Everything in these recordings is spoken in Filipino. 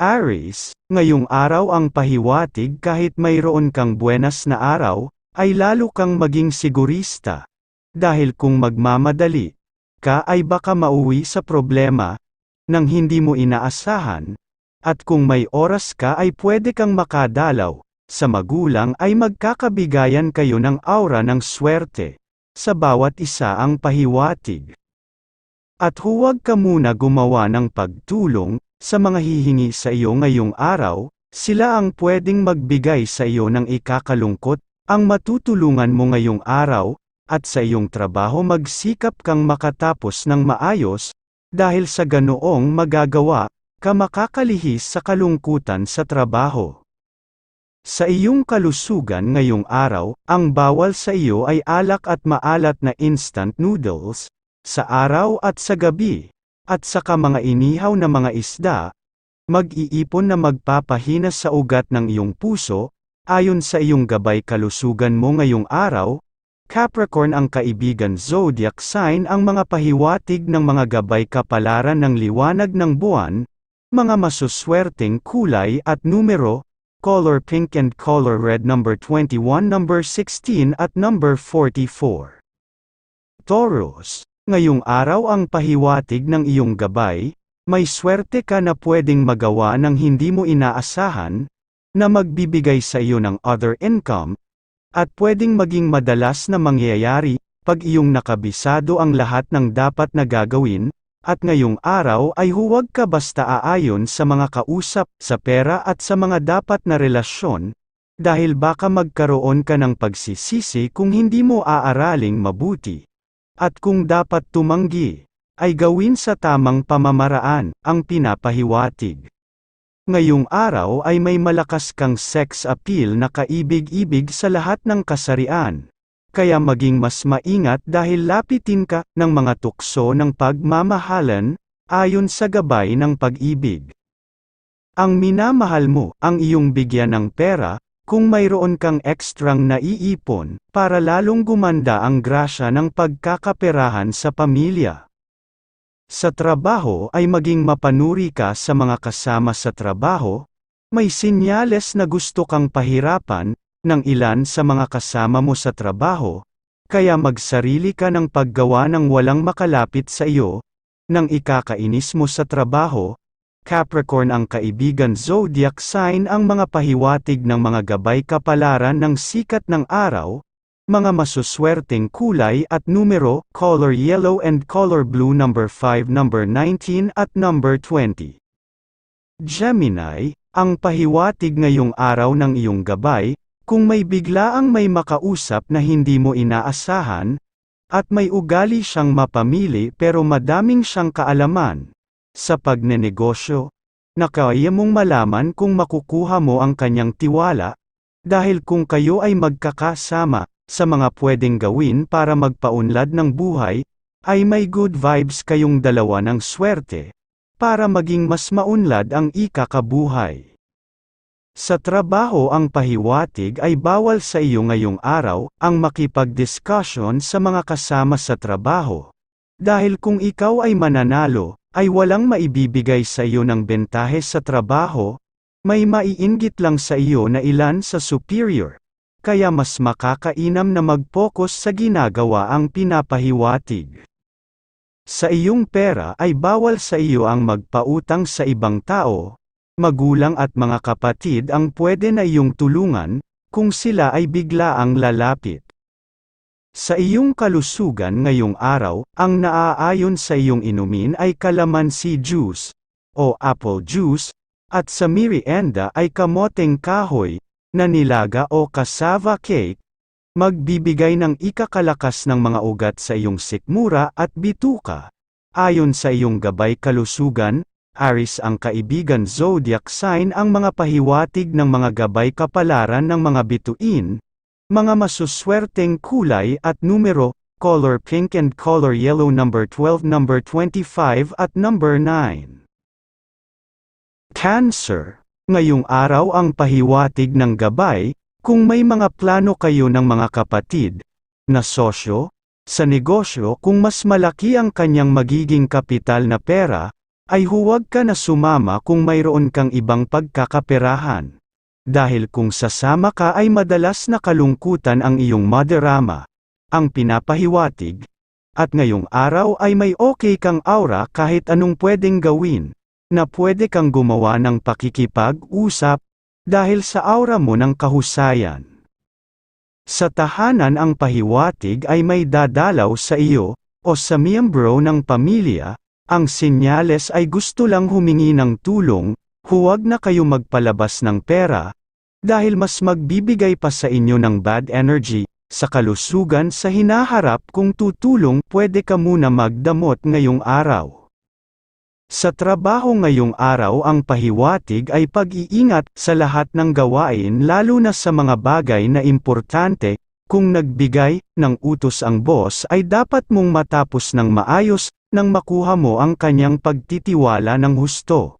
Aries, ngayong araw ang pahiwatig kahit mayroon kang buenas na araw, ay lalo kang maging sigurista. Dahil kung magmamadali ka ay baka mauwi sa problema nang hindi mo inaasahan, at kung may oras ka ay pwede kang makadalaw. Sa magulang ay magkakabigayan kayo ng aura ng swerte. Sa bawat isa ang pahiwatig. At huwag ka muna gumawa ng pagtulong, sa mga hihingi sa iyo ngayong araw, sila ang pwedeng magbigay sa iyo ng ikakalungkot, ang matutulungan mo ngayong araw, at sa iyong trabaho magsikap kang makatapos ng maayos, dahil sa ganoong magagawa, ka makakalihis sa kalungkutan sa trabaho. Sa iyong kalusugan ngayong araw, ang bawal sa iyo ay alak at maalat na instant noodles, sa araw at sa gabi, at saka mga inihaw na mga isda, mag-iipon na magpapahina sa ugat ng iyong puso, ayon sa iyong gabay kalusugan mo ngayong araw, Capricorn ang kaibigan zodiac sign ang mga pahiwatig ng mga gabay kapalaran ng liwanag ng buwan, mga masuswerteng kulay at numero, color pink and color red number 21 number 16 at number 44. Taurus Ngayong araw ang pahiwatig ng iyong gabay, may swerte ka na pwedeng magawa ng hindi mo inaasahan, na magbibigay sa iyo ng other income, at pwedeng maging madalas na mangyayari, pag iyong nakabisado ang lahat ng dapat na gagawin, at ngayong araw ay huwag ka basta aayon sa mga kausap, sa pera at sa mga dapat na relasyon, dahil baka magkaroon ka ng pagsisisi kung hindi mo aaraling mabuti. At kung dapat tumanggi, ay gawin sa tamang pamamaraan, ang pinapahiwatig. Ngayong araw ay may malakas kang sex appeal na kaibig-ibig sa lahat ng kasarian. Kaya maging mas maingat dahil lapitin ka ng mga tukso ng pagmamahalan, ayon sa gabay ng pag-ibig. Ang minamahal mo, ang iyong bigyan ng pera, kung mayroon kang ekstrang naiipon, para lalong gumanda ang grasya ng pagkakaperahan sa pamilya. Sa trabaho ay maging mapanuri ka sa mga kasama sa trabaho, may sinyales na gusto kang pahirapan, ng ilan sa mga kasama mo sa trabaho, kaya magsarili ka ng paggawa ng walang makalapit sa iyo, nang ikakainis mo sa trabaho, Capricorn ang kaibigan zodiac sign ang mga pahiwatig ng mga gabay kapalaran ng sikat ng araw, mga masuswerteng kulay at numero, color yellow and color blue number 5 number 19 at number 20. Gemini, ang pahiwatig ngayong araw ng iyong gabay, kung may biglaang may makausap na hindi mo inaasahan, at may ugali siyang mapamili pero madaming siyang kaalaman, sa pagnenegosyo, nakaya mong malaman kung makukuha mo ang kanyang tiwala, dahil kung kayo ay magkakasama, sa mga pwedeng gawin para magpaunlad ng buhay, ay may good vibes kayong dalawa ng swerte, para maging mas maunlad ang ikakabuhay. Sa trabaho ang pahiwatig ay bawal sa iyo ngayong araw, ang makipag-discussion sa mga kasama sa trabaho. Dahil kung ikaw ay mananalo, ay walang maibibigay sa iyo ng bentahe sa trabaho, may maiinggit lang sa iyo na ilan sa superior. Kaya mas makakainam na mag-focus sa ginagawa ang pinapahiwatig. Sa iyong pera ay bawal sa iyo ang magpautang sa ibang tao, magulang at mga kapatid ang pwede na iyong tulungan, kung sila ay bigla ang lalapit. Sa iyong kalusugan ngayong araw, ang naaayon sa iyong inumin ay kalamansi juice, o apple juice, at sa merienda ay kamoteng kahoy, na nilaga o cassava cake, magbibigay ng ikakalakas ng mga ugat sa iyong sikmura at bituka. Ayon sa iyong gabay kalusugan, Aris ang kaibigan zodiac sign ang mga pahiwatig ng mga gabay kapalaran ng mga bituin, mga masuswerteng kulay at numero, color pink and color yellow number 12 number 25 at number 9. Cancer. Ngayong araw ang pahiwatig ng gabay, kung may mga plano kayo ng mga kapatid, na sosyo, sa negosyo kung mas malaki ang kanyang magiging kapital na pera, ay huwag ka na sumama kung mayroon kang ibang pagkakaperahan. Dahil kung sasama ka ay madalas na kalungkutan ang iyong madarama, ang pinapahiwatig, at ngayong araw ay may okay kang aura kahit anong pwedeng gawin, na pwede kang gumawa ng pakikipag-usap, dahil sa aura mo ng kahusayan. Sa tahanan ang pahiwatig ay may dadalaw sa iyo, o sa miyembro ng pamilya, ang sinyales ay gusto lang humingi ng tulong, huwag na kayo magpalabas ng pera, dahil mas magbibigay pa sa inyo ng bad energy, sa kalusugan sa hinaharap kung tutulong pwede ka muna magdamot ngayong araw. Sa trabaho ngayong araw ang pahiwatig ay pag-iingat sa lahat ng gawain lalo na sa mga bagay na importante, kung nagbigay ng utos ang boss ay dapat mong matapos ng maayos, nang makuha mo ang kanyang pagtitiwala ng husto.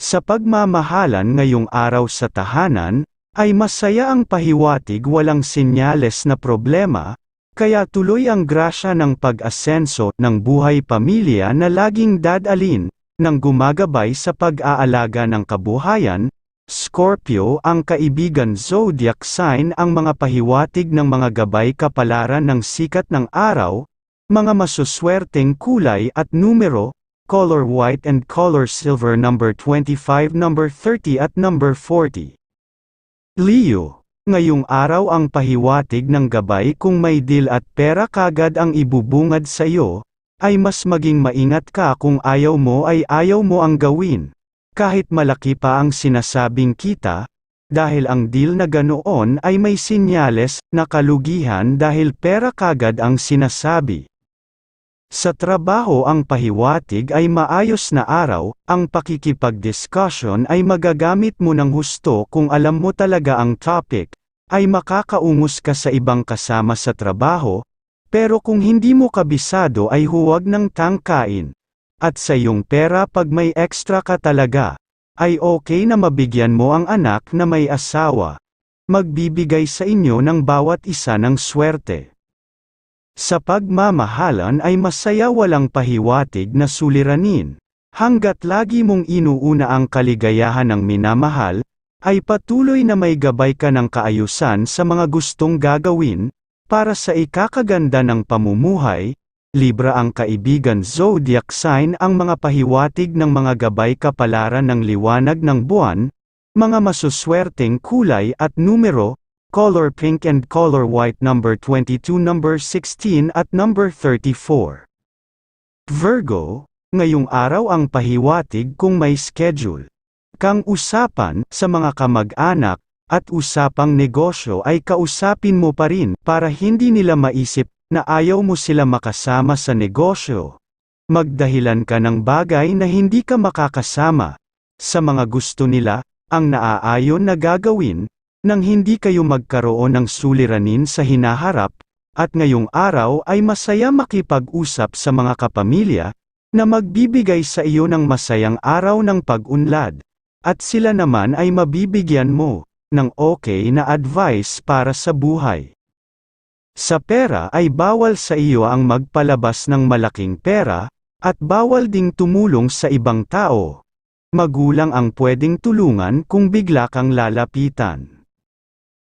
Sa pagmamahalan ngayong araw sa tahanan, ay masaya ang pahiwatig walang sinyales na problema, kaya tuloy ang grasya ng pag-asenso ng buhay pamilya na laging dadalin, ng gumagabay sa pag-aalaga ng kabuhayan, Scorpio ang kaibigan zodiac sign ang mga pahiwatig ng mga gabay kapalaran ng sikat ng araw, mga masuswerteng kulay at numero, color white and color silver number 25 number 30 at number 40. Leo, ngayong araw ang pahiwatig ng gabay kung may deal at pera kagad ang ibubungad sa iyo, ay mas maging maingat ka kung ayaw mo ay ayaw mo ang gawin. Kahit malaki pa ang sinasabing kita, dahil ang deal na ganoon ay may sinyales na kalugihan dahil pera kagad ang sinasabi. Sa trabaho ang pahiwatig ay maayos na araw, ang pakikipag-discussion ay magagamit mo ng husto kung alam mo talaga ang topic, ay makakaungos ka sa ibang kasama sa trabaho, pero kung hindi mo kabisado ay huwag ng tangkain. At sa iyong pera pag may extra ka talaga, ay okay na mabigyan mo ang anak na may asawa. Magbibigay sa inyo ng bawat isa ng swerte. Sa pagmamahalan ay masaya walang pahiwatig na suliranin. Hanggat lagi mong inuuna ang kaligayahan ng minamahal, ay patuloy na may gabay ka ng kaayusan sa mga gustong gagawin, para sa ikakaganda ng pamumuhay, Libra ang kaibigan zodiac sign ang mga pahiwatig ng mga gabay kapalaran ng liwanag ng buwan, mga masuswerteng kulay at numero, color pink and color white number 22 number 16 at number 34. Virgo, ngayong araw ang pahiwatig kung may schedule. Kang usapan sa mga kamag-anak at usapang negosyo ay kausapin mo pa rin para hindi nila maisip na ayaw mo sila makasama sa negosyo. Magdahilan ka ng bagay na hindi ka makakasama sa mga gusto nila, ang naaayon na gagawin, nang hindi kayo magkaroon ng suliranin sa hinaharap, at ngayong araw ay masaya makipag-usap sa mga kapamilya, na magbibigay sa iyo ng masayang araw ng pag-unlad, at sila naman ay mabibigyan mo, ng okay na advice para sa buhay. Sa pera ay bawal sa iyo ang magpalabas ng malaking pera, at bawal ding tumulong sa ibang tao. Magulang ang pwedeng tulungan kung bigla kang lalapitan.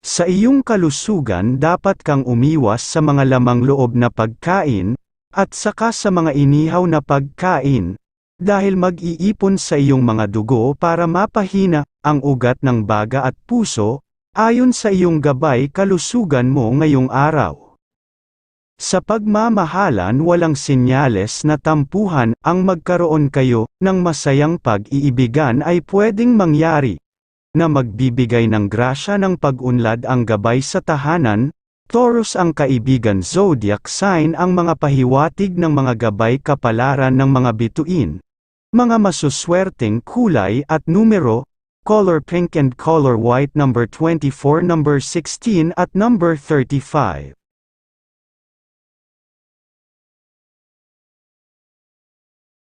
Sa iyong kalusugan dapat kang umiwas sa mga lamang loob na pagkain, at saka sa mga inihaw na pagkain, dahil mag-iipon sa iyong mga dugo para mapahina ang ugat ng baga at puso, ayon sa iyong gabay kalusugan mo ngayong araw. Sa pagmamahalan walang sinyales na tampuhan ang magkaroon kayo ng masayang pag-iibigan ay pwedeng mangyari, na magbibigay ng grasya ng pag-unlad ang gabay sa tahanan, Taurus ang kaibigan zodiac sign ang mga pahiwatig ng mga gabay kapalaran ng mga bituin, mga masuswerteng kulay at numero, color pink and color white number 24 number 16 at number 35.